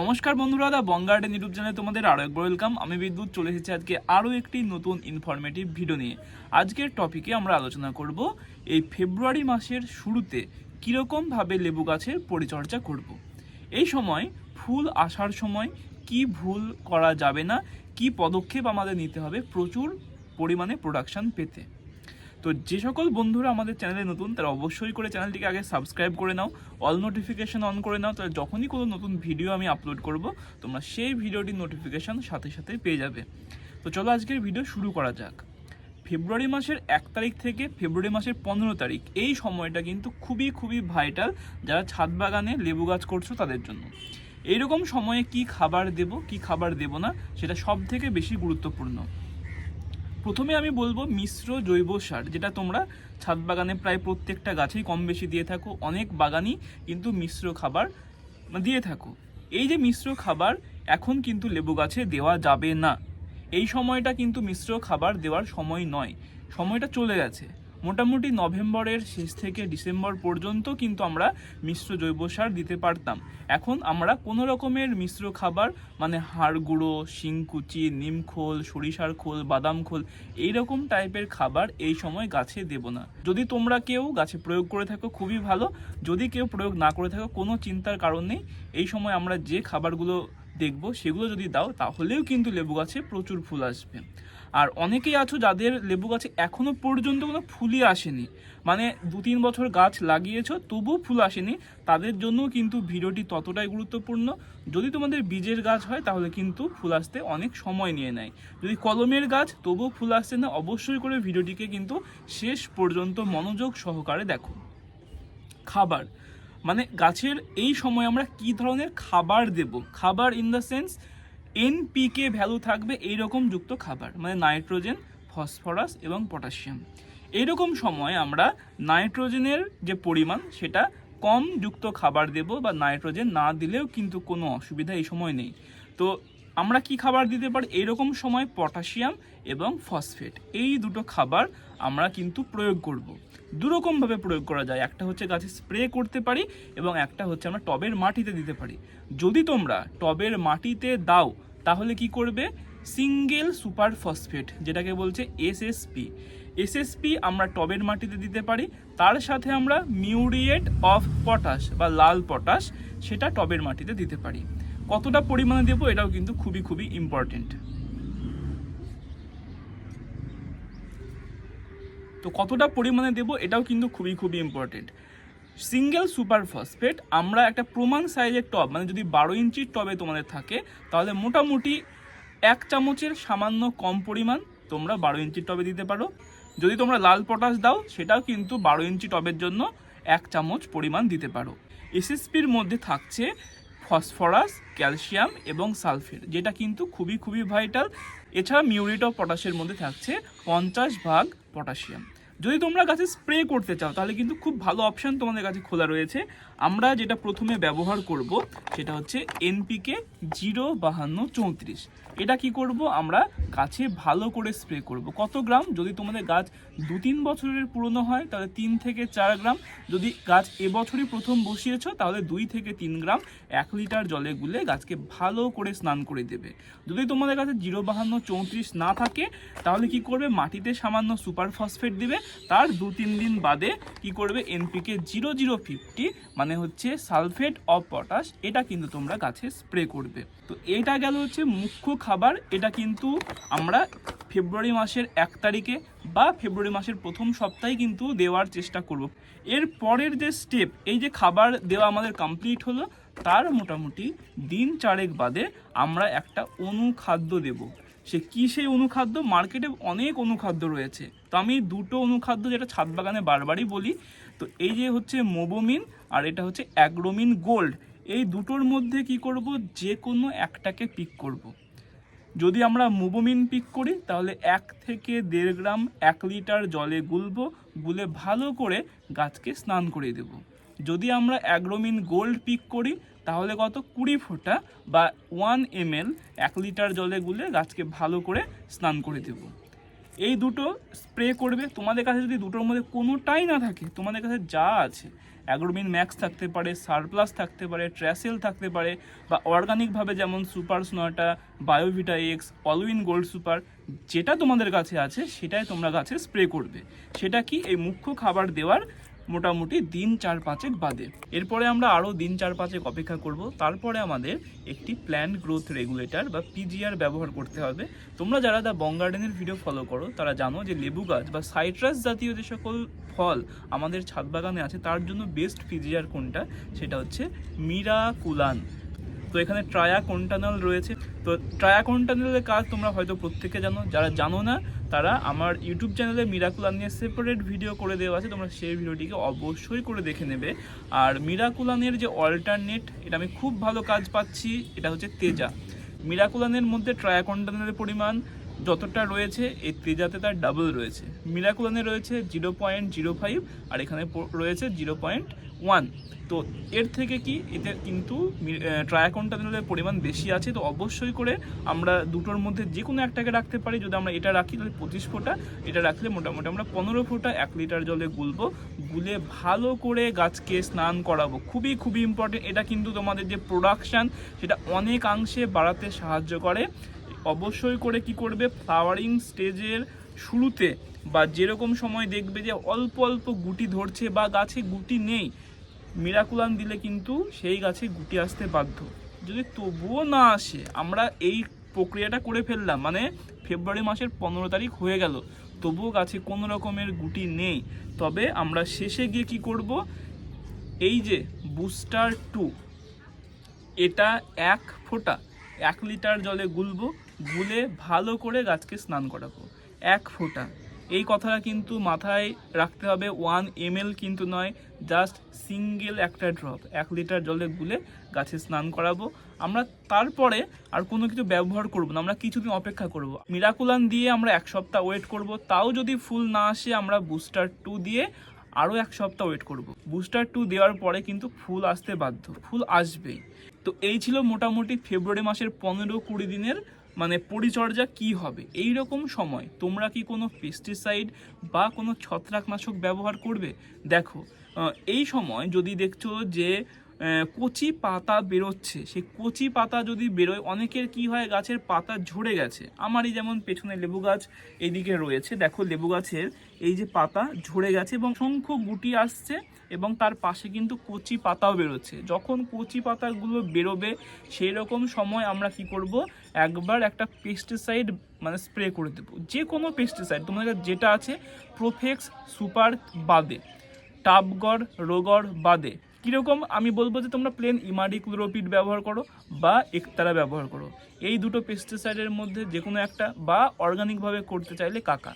নমস্কার বন্ধুরা, দা বঙ্গার্ডেন ইউটিউব চ্যানেলে তোমাদের আরও একবার ওয়েলকাম। আমি বিদ্যুৎ, চলে এসেছি আজকে আরও একটি নতুন ইনফরমেটিভ ভিডিও নিয়ে। আজকের টপিকে আমরা আলোচনা করব এই ফেব্রুয়ারি মাসের শুরুতে কীরকমভাবে লেবু গাছের পরিচর্যা করব। এই সময় ফুল আসার সময় কি ভুল করা যাবে না, কি পদক্ষেপ আমাদের নিতে হবে, প্রচুর পরিমাণে প্রোডাকশন পেতে। তো যে সকল বন্ধুরা আমাদের চ্যানেলে নতুন, তারা অবশ্যই করে চ্যানেলটিকে আগে সাবস্ক্রাইব করে নাও অল নোটিফিকেশন অন করে নাও, তাহলে যখনই কোনো নতুন ভিডিও আমি আপলোড করব, তোমরা সেই ভিডিওটির নোটিফিকেশান সাথে সাথে পেয়ে যাবে। তো চলো আজকের ভিডিও শুরু করা যাক। ফেব্রুয়ারি মাসের এক তারিখ থেকে ফেব্রুয়ারি মাসের পনেরো তারিখ, এই সময়টা কিন্তু খুবই খুবই ভাইটাল যারা ছাদ বাগানে লেবু গাছ করছ তাদের জন্য। এইরকম সময়ে কি খাবার দেব, কি খাবার দেব না, সেটা সব থেকে বেশি গুরুত্বপূর্ণ। প্রথমে আমি বলব মিশ্র জৈব সার, যেটা তোমরা ছাদ বাগানে প্রায় প্রত্যেকটা গাছেই কম বেশি দিয়ে থাকো, অনেক বাগানই কিন্তু মিশ্র খাবার দিয়ে থাকো। এই যে মিশ্র খাবার, এখন কিন্তু লেবু গাছে দেওয়া যাবে না। এই সময়টা কিন্তু মিশ্র খাবার দেওয়ার সময় নয়, সময়টা চলে গেছে। মোটামুটি নভেম্বরের শেষ থেকে ডিসেম্বর পর্যন্ত কিন্তু আমরা মিশ্র জৈব সার দিতে পারতাম। এখন আমরা কোনো রকমের মিশ্র খাবার মানে হাড় গুঁড়ো, শিংকুচি নিমখোল সরিষার খোল, বাদাম খোল এই রকম টাইপের খাবার এই সময় গাছে দেব না। যদি তোমরা কেউ গাছে প্রয়োগ করে থাকো, খুবই ভালো। যদি কেউ প্রয়োগ না করে থাকো, কোনো চিন্তার কারণ নেই। এই সময় আমরা যে খাবারগুলো দেখব, সেগুলো যদি দাও, তাহলেও কিন্তু লেবু গাছে প্রচুর ফুল আসবে। আর অনেকেই আছো যাদের লেবু গাছে এখনও পর্যন্ত কোনো ফুলই আসেনি। মানে দু তিন বছর গাছ লাগিয়েছো, তবুও ফুল আসেনি। তাদের জন্য কিন্তু ভিডিওটি ততটাই গুরুত্বপূর্ণ। যদি তোমাদের বীজের গাছ হয়, তাহলে কিন্তু ফুল আসতে অনেক সময় নিয়ে নেয়। যদি কলমের গাছ, তবুও ফুল আসছে না, অবশ্যই করে ভিডিওটিকে কিন্তু শেষ পর্যন্ত মনোযোগ সহকারে দেখো। খাবার। মানে গাছের এই সময় আমরা কি ধরনের খাবার দেব? খাবার in the sense NPK value থাকবে এইরকম যুক্ত খাবার মানে নাইট্রোজেন, ফসফরাস এবং পটাশিয়াম। এইরকম সময় আমরা নাইট্রোজেনের যে পরিমাণ, সেটা কম যুক্ত খাবার দেব বা নাইট্রোজেন না দিলেও কিন্তু কোনো অসুবিধা এই সময় নেই। তো আমরা কি খাবার দিতে পারি? এরকম সময় পটাশিয়াম এবং ফসফেট, এই দুটো খাবার আমরা কিন্তু প্রয়োগ করব। দুরকমভাবে প্রয়োগ করা যায়। একটা হচ্ছে গাছে স্প্রে করতে পারি এবং একটা হচ্ছে আমরা টবের মাটিতে দিতে পারি। যদি তোমরা টবের মাটিতে দাও, তাহলে কি করবে? সিঙ্গেল সুপার ফসফেট যেটাকে বলছে এসএসপি এসএসপি আমরা টবের মাটিতে দিতে পারি, তার সাথে আমরা মিউরিয়েট অফ পটাশ বা লাল পটাশ সেটা টবের মাটিতে দিতে পারি। কতটা পরিমাণে দেবো এটাও কিন্তু খুবই খুবই ইম্পর্টেন্ট তো কতটা পরিমাণে দেবো এটাও কিন্তু খুবই খুবই ইম্পর্টেন্ট সিঙ্গেল সুপার ফসফেট আমরা একটা প্রমাণ সাইজের টব মানে যদি বারো ইঞ্চির টবে তোমাদের থাকে, তাহলে মোটামুটি এক চামচের সামান্য কম পরিমাণ তোমরা বারো ইঞ্চির টবে দিতে পারো। যদি তোমরা লাল পটাশ দাও, সেটাও কিন্তু বারো ইঞ্চি টবের জন্য এক চামচ পরিমাণ দিতে পারো। এসএসপির মধ্যে থাকছে ফসফরাস, ক্যালসিয়াম এবং সালফেট, যেটা কিন্তু খুবই খুবই ভাইটাল এছাড়া মিউরিট অফ পটাশের মধ্যে থাকছে পঞ্চাশ ভাগ পটাশিয়াম। যদি তোমরা গাছে স্প্রে করতে চাও, তাহলে কিন্তু খুব ভালো অপশান তোমাদের কাছে খোলা রয়েছে। আমরা যেটা প্রথমে ব্যবহার করব, সেটা হচ্ছে এনপিকে জিরো বাহান্ন চৌত্রিশ। এটা কি করব? আমরা গাছে ভালো করে স্প্রে করব। কত গ্রাম? যদি তোমাদের গাছ দু তিন বছরের পুরনো হয়, তাহলে তিন থেকে চার গ্রাম। যদি গাছ এবছরই প্রথম বসিয়েছো, তাহলে দুই থেকে তিন গ্রাম এক লিটার জলে গুলে গাছকে ভালো করে স্নান করে দেবে। যদি তোমাদের কাছে জিরো বাহান্ন চৌত্রিশ না থাকে, তাহলে কি করবে? মাটিতে সামান্য সুপার ফসফেট দিবে। তার দু তিন দিন বাদে কি করবে? এনপিকে জিরো জিরো ফিফটি মানে হচ্ছে সালফেট অফ পটাশ, এটা কিন্তু তোমরা গাছে স্প্রে করবে। তো এটা গেল হচ্ছে মুখ্য খাবার, এটা কিন্তু আমরা ফেব্রুয়ারি মাসের এক তারিখে বা ফেব্রুয়ারি মাসের প্রথম সপ্তাহে কিন্তু দেওয়ার চেষ্টা করব। এর পরের যে স্টেপ এই যে খাবার দেওয়া আমাদের কমপ্লিট হলো, তার মোটামুটি দিন চারেক বাদে আমরা একটা অনুখাদ্য দেব। সে কি সেই অনুখাদ্য? মার্কেটে অনেক অনুখাদ্য রয়েছে। তো আমি দুটো অনুখাদ্য যেটা ছাদ বাগানে বারবারই বলি, তো এই যে হচ্ছে মোবোমিন আর এটা হচ্ছে অ্যাগ্রোমিন গোল্ড, এই দুটোর মধ্যে কি করব? যে কোনো একটাকে পিক করব। যদি আমরা মোবোমিন পিক করি, তাহলে এক থেকে দেড় গ্রাম এক লিটার জলে গুলব, গুলে ভালো করে গাছকে স্নান করে দেব। যদি আমরা অ্যাগ্রোমিন গোল্ড পিক করি, তাহলে কত? কুড়ি ফোঁটা বা ওয়ান এম এক লিটার জলে গুলে গাছকে ভালো করে স্নান করে দেব। এই দুটো স্প্রে করবে। তোমাদের কাছে যদি দুটোর মধ্যে কোনোটাই না থাকে, তোমাদের কাছে যা আছে, অ্যাগ্রোমিন ম্যাক্স থাকতে পারে, সারপ্লাস থাকতে পারে, ট্র্যাসেল থাকতে পারে, বা অর্গানিকভাবে যেমন super স্নয়টা Biovita X, Allwin gold super, যেটা তোমাদের কাছে আছে, সেটাই তোমরা গাছে স্প্রে করবে। সেটা কি? এই মুখ্য খাবার দেওয়ার মোটামুটি দিন চার পাঁচেক বাদে। এরপরে আমরা আরও দিন চার পাঁচেক অপেক্ষা করব। তারপরে আমাদের একটি প্ল্যান গ্রোথ রেগুলেটর বা পিজিআর ব্যবহার করতে হবে। তোমরা যারা দা বং গার্ডেনের ভিডিও ফলো করো, তারা জানো যে লেবু গাছ বা সাইট্রাস জাতীয় যে সকল ফল আমাদের ছাদ বাগানে আছে, তার জন্য বেস্ট পিজিআর কোনটা? সেটা হচ্ছে মিরাকুলান। তো এখানে ট্রায়া কন্টানাল রয়েছে। তো ট্রায়া কন্টানালের কাজ তোমরা হয়তো প্রত্যেকে জানো। যারা জানো না তারা আমার ইউটিউব চ্যানেলে মিরাকুলান নিয়ে সেপারেট ভিডিও করে দেওয়া আছে, তোমরা সেই ভিডিওটিকে অবশ্যই করে দেখে নেবে। আর মিরাকুলানের যে অল্টারনেট এটা আমি খুব ভালো কাজ পাচ্ছি, এটা হচ্ছে তেজা। মিরাকুলানের মধ্যে ট্রায়াকন্ডানের পরিমাণ যতটা রয়েছে, এই তেজাতে তার ডাবল রয়েছে। মিরাকুলানে রয়েছে জিরো পয়েন্ট জিরো ফাইভ আর এখানে রয়েছে জিরো পয়েন্ট ওয়ান তো এর থেকে কি? এতে কিন্তু ট্রায়াকন্টানেলের পরিমাণ বেশি আছে, তো অবশ্যই করে আমরা দুটোর মধ্যে যে কোনো একটাকে রাখতে পারি। যদি আমরা এটা রাখি, তাহলে পঁচিশ ফোঁটা। এটা রাখলে মোটামুটি আমরা পনেরো ফোঁটা এক লিটার জলে গুলবো। গুলে ভালো করে গাছকে স্নান করাবো। খুবই খুবই ইম্পর্টেন্ট এটা কিন্তু তোমাদের যে প্রোডাকশান সেটা অনেকাংশে বাড়াতে সাহায্য করে। অবশ্যই করে কি করবে? ফ্লাওয়ারিং স্টেজের শুরুতে বা যেরকম সময় দেখবে যে অল্প অল্প গুটি ধরছে বা গাছে গুটি নেই মিরাকুলান দিলে কিন্তু সেই গাছে গুটি আসতে বাধ্য। যদি তবুও না আসে, আমরা এই প্রক্রিয়াটা করে ফেললাম মানে ফেব্রুয়ারি মাসের পনেরো তারিখ হয়ে গেল, তবুও গাছে কোনো রকমের গুটি নেই। তবে আমরা শেষে গিয়ে কি করব? এই যে বুস্টার টু, এটা এক ফোঁটা, এক লিটার জলে গুলব, গুলে ভালো করে গাছকে স্নান করাবো। এক ফোঁটা। এই কথাটা কিন্তু মাথায় রাখতে হবে। ওয়ান এম কিন্তু নয় জাস্ট সিঙ্গেল একটা ড্রপ এক লিটার জলে গুলে গাছে স্নান করাবো। আমরা তারপরে আর কোনো কিছু ব্যবহার করব না, আমরা কিছুদিন অপেক্ষা করব। মিরাকুলান দিয়ে আমরা এক সপ্তাহ ওয়েট করব, তাও যদি ফুল না আসে আমরা বুস্টার টু দিয়ে আরও এক সপ্তাহ ওয়েট করব। বুস্টার টু দেওয়ার পরে কিন্তু ফুল আসতে বাধ্য, ফুল আসবেই। তো এই ছিল মোটামুটি ফেব্রুয়ারি মাসের পনেরো কুড়ি দিনের মানে পরিচর্যা কি হবে? এই রকম সময় তোমরা কি কোনো পেস্টিসাইড বা কোনো ছত্রাকনাশক ব্যবহার করবে? দেখো এই সময় যদি দেখছ যে কচি পাতা বেরোচ্ছে সেই কচি পাতা যদি বেরোয়, অনেকের কি হয়, গাছের পাতা ঝরে গেছে। আমারই যেমন পেছনে লেবু গাছ এইদিকে রয়েছে। দেখো, লেবু গাছের এই যে পাতা ঝরে গেছে এবং অসংখ্য গুটি আসছে এবং তার পাশে কিন্তু কচি পাতাও বেরোচ্ছে। যখন কচি পাতাগুলো বেরোবে সেই রকম সময় আমরা কি করব? একবার একটা পেস্টিসাইড মানে স্প্রে করে দেবো। যে কোনো পেস্টিসাইড তোমাদের যেটা আছে প্রোফেক্স সুপার বাদে টাবগড় রোগড় বাদে। কীরকম? আমি বলব যে তোমরা প্লেন ইমাডিক্লোরোপিড ব্যবহার করো বা একতারা ব্যবহার করো। এই দুটো পেস্টিসাইডের মধ্যে যে কোনো একটা বা অর্গানিকভাবে করতে চাইলে কাকা।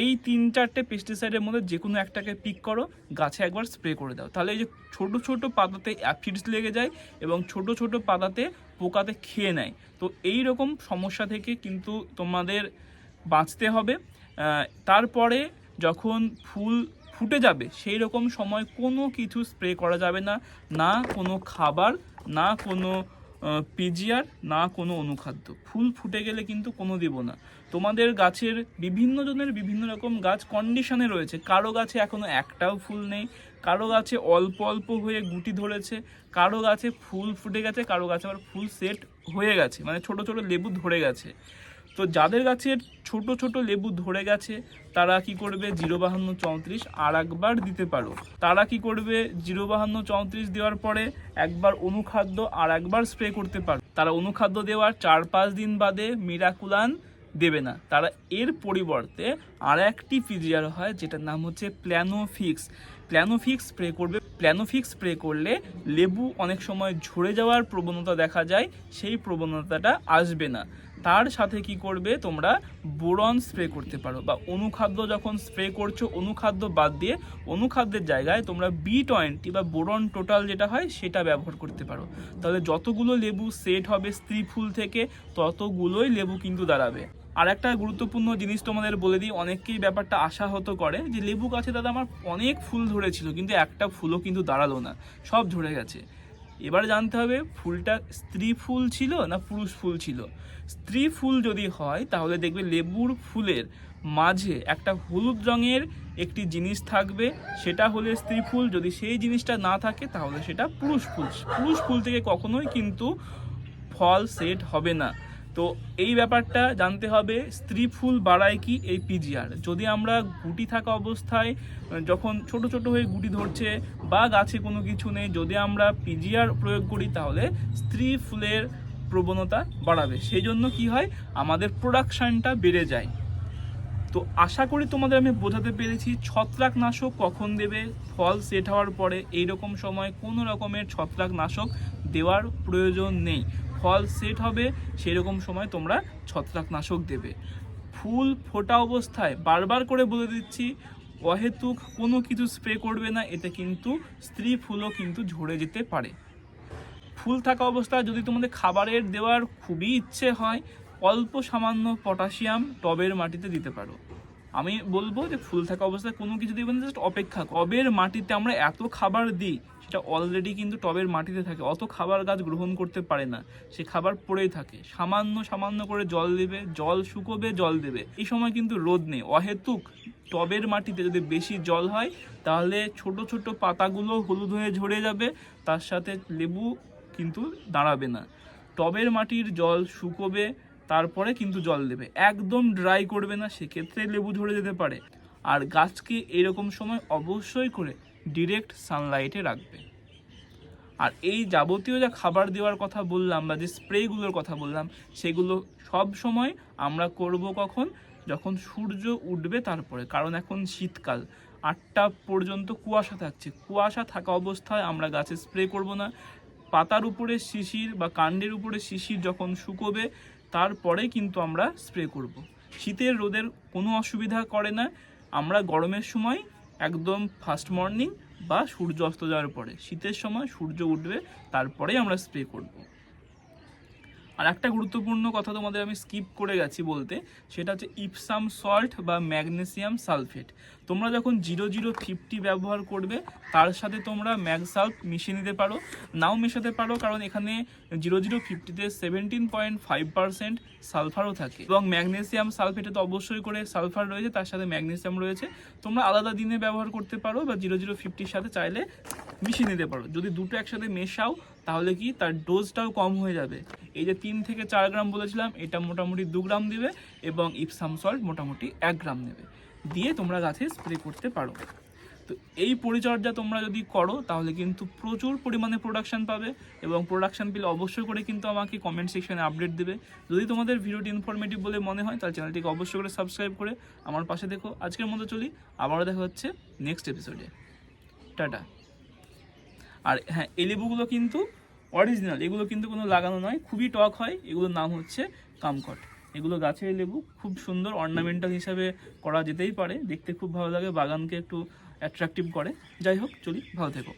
এই তিন চারটে পেস্টিসাইডের মধ্যে যে কোনো একটাকে পিক করো, গাছে একবার স্প্রে করে দাও। তাহলে এই যে ছোট ছোট পাতাতে অ্যাফিডস লেগে যায় এবং ছোট ছোট পাতাতে পোকাতে খেয়ে নেয়। তো এই রকম সমস্যা থেকে কিন্তু তোমাদের বাঁচতে হবে। তারপরে যখন ফুল ফুটে যাবে, সেই রকম সময় কোনো কিছু স্প্রে করা যাবে না। না কোনো খাবার, না কোনো পিজিআর, না কোনো অনুখাদ্য। ফুল ফুটে গেলে কিন্তু কোনো দেব না। তোমাদের গাছের বিভিন্ন জনের বিভিন্ন রকম গাছ কন্ডিশনে রয়েছে। কারও গাছে এখনও একটাও ফুল নেই। কারও গাছে অল্প অল্প হয়ে গুটি ধরেছে। কারও গাছে ফুল ফুটে গেছে, কারও গাছে আবার ফুল সেট হয়ে গেছে। মানে ছোট ছোট লেবু ধরে গেছে। তো যাদের গাছের ছোট ছোট লেবু ধরে গেছে, তারা কি করবে? জিরো বাহান্ন চৌত্রিশ আর একবার দিতে পারো। তারা কি করবে? জিরো বাহান্ন চৌত্রিশ দেওয়ার পরে একবার অনুখাদ্য আর একবার স্প্রে করতে পারো। তারা অনুখাদ্য দেওয়ার চার পাঁচ দিন বাদে মিরাকুলান দেবে না। তারা এর পরিবর্তে আর একটি পিজিআর হয়, যেটার নাম হচ্ছে প্ল্যানোফিক্স। প্ল্যানোফিক্স স্প্রে করবে। প্ল্যানোফিক্স স্প্রে করলে লেবু অনেক সময় ঝরে যাওয়ার প্রবণতা দেখা যায়, সেই প্রবণতাটা আসবে না। তার সাথে কি করবে? তোমরা বোরন স্প্রে করতে পারো। বা অনুখাদ্য যখন স্প্রে করছ, অনুখাদ্য বাদ দিয়ে অনুখাদ্যের জায়গায় তোমরা বি টোয়েন্টি বা বোরন টোটাল যেটা হয়, সেটা ব্যবহার করতে পারো। তাহলে যতগুলো লেবু সেট হবে স্ত্রী ফুল থেকে, ততগুলোই লেবু কিন্তু দাঁড়াবে। আর একটা গুরুত্বপূর্ণ জিনিস তোমাদের বলে দিই, অনেককেই ব্যাপারটা আশাহত করে যে, লেবু গাছে দাদা আমার অনেক ফুল ধরেছিল, কিন্তু একটা ফুলও কিন্তু দাঁড়াল না, সব ঝরে গেছে। এবার জানতে হবে ফুলটা স্ত্রী ফুল ছিল না পুরুষ ফুল ছিল? স্ত্রী ফুল যদি হয়, তাহলে দেখবে লেবুর ফুলের মাঝে একটা হলুদ রঙের একটি জিনিস থাকবে, সেটা হলে স্ত্রী ফুল। যদি সেই জিনিসটা না থাকে, তাহলে সেটা পুরুষ ফুল। পুরুষ ফুল থেকে কখনোই কিন্তু ফল সেট হবে না। তো এই ব্যাপারটা জানতে হবে স্ত্রী ফুল বাড়ায় কি এই পিজিআর যদি আমরা গুটি থাকা অবস্থায় যখন ছোট ছোট হয়ে গুটি ধরছে বা গাছে কোনো কিছু নেই, যদি আমরা পিজিআর প্রয়োগ করি, তাহলে স্ত্রী ফুলের প্রবণতা বাড়াবে। সেই জন্য কি হয়? আমাদের প্রোডাকশানটা বেড়ে যায়। তো আশা করি তোমাদের আমি বোঝাতে পেরেছি, ছত্রাকনাশক কখন দেবে, ফল সেট হওয়ার পরে এই রকম সময় কোনো রকমের ছত্রাকনাশক দেওয়ার প্রয়োজন নেই। ফল সেট হবে সেই রকম সময় তোমরা ছত্রাকনাশক দেবে। ফুল ফোটা অবস্থায় বারবার করে বলে দিচ্ছি, অহেতুক কোনো কিছু স্প্রে করবে না, এতে কিন্তু স্ত্রী ফুলও কিন্তু ঝরে যেতে পারে। ফুল থাকা অবস্থায় যদি তোমাদের খাবারের দেওয়ার খুবই ইচ্ছে হয়, অল্প সামান্য পটাশিয়াম টবের মাটিতে দিতে পারো। আমি বলব যে ফুল থাকা অবস্থায় কোনো কিছু দিবেন জাস্ট অপেক্ষা। টবের মাটিতে আমরা এত খাবার দিই, সেটা অলরেডি কিন্তু টবের মাটিতে থাকে। অত খাবার গাছ গ্রহণ করতে পারে না। সে খাবার পড়েই থাকে। সামান্য সামান্য করে জল দেবে, জল শুকোবে, জল দেবে। এই সময় কিন্তু রোদ নেই। অহেতুক টবের মাটিতে যদি বেশি জল হয়, তাহলে ছোট ছোট পাতাগুলো হলুদ হয়ে ঝরে যাবে। তার সাথে লেবু কিন্তু দাঁড়াবে না। টবের মাটির জল শুকোবে তারপরে কিন্তু জল দেবে। একদম ড্রাই করবে না, সেক্ষেত্রে লেবু ঝরে যেতে পারে। আর গাছকে এরকম সময় অবশ্যই করে ডিরেক্ট সানলাইটে রাখবে। আর এই যাবতীয় যা খাবার দেওয়ার কথা বললাম বা যে স্প্রেগুলোর কথা বললাম, সেগুলো সব সময় আমরা করব কখন? যখন সূর্য উঠবে তারপরে। কারণ এখন শীতকাল। আটটা পর্যন্ত কুয়াশা থাকছে। কুয়াশা থাকা অবস্থায় আমরা গাছে স্প্রে করব না। পাতার উপরে শিশির বা কাণ্ডের উপরে শিশির যখন শুকোবে তারপরে কিন্তু আমরা স্প্রে করব। শীতের রোদের কোনো অসুবিধা করে না আমরা গরমের সময় একদম ফার্স্ট মর্নিং বা সূর্য অস্ত যাওয়ার পরে, শীতের সময় সূর্য উঠবে, তারপরেই আমরা স্প্রে করব। আর একটা গুরুত্বপূর্ণ কথা তোমাদের আমি স্কিপ করে গেছি বলতে, সেটা হচ্ছে ইপসাম সল্ট বা ম্যাগনেসিয়াম সালফেট তোমরা যখন জিরো জিরো ফিফটি ব্যবহার করবে, তার সাথে তোমরা ম্যাগ সাল্ফ মিশিয়ে নিতে পারো। নাও মেশাতে পারো, কারণ এখানে জিরো জিরো ফিফটিতে সেভেন্টিন পয়েন্ট ফাইভ পার্সেন্ট সালফারও থাকে। এবং ম্যাগনেসিয়াম সালফেটে তো অবশ্যই করে সালফার রয়েছে, তার সাথে ম্যাগনেসিয়াম রয়েছে। তোমরা আলাদা দিনে ব্যবহার করতে পারো বা জিরো জিরো ফিফটির সাথে চাইলে মিশিয়ে নিতে পারো। যদি দুটো একসাথে মেশাও তাহলে কি তার ডোজটাও কম হয়ে যাবে। এই যে তিন থেকে চার গ্রাম বলেছিলাম, এটা মোটামুটি দু গ্রাম দেবে এবং ইপসাম সল্ট মোটামুটি এক গ্রাম নেবে দিয়ে তোমরা গাছে স্প্রে করতে পারো। তো এই পরিচর্যা তোমরা যদি করো, তাহলে কিন্তু প্রচুর পরিমাণে প্রোডাকশান পাবে এবং প্রোডাকশান পেলে অবশ্যই করে কিন্তু আমাকে কমেন্ট সেকশনে আপডেট দেবে। যদি তোমাদের ভিডিওটি ইনফরমেটিভ বলে মনে হয়, তাহলে চ্যানেলটিকে অবশ্যই করে সাবস্ক্রাইব করে আমার পাশে দেখো। আজকের মতো চলি, আবারও দেখা হচ্ছে নেক্সট এপিসোডে টাটা। আর হ্যাঁ এই লেবুগুলো কিন্তু অরিজিনাল এগুলো কিন্তু কোনো লাগানো নয়, খুবই টক হয়, এগুলোর নাম হচ্ছে কামকট। এগুলো গাছের লেবু, খুব সুন্দর অর্নামেন্টাল হিসাবে করা যেতেই পারে, দেখতে খুব ভালো লাগে, বাগানকে একটু অ্যাট্রাকটিভ করে। যাই হোক, চলি, ভালো থেকো।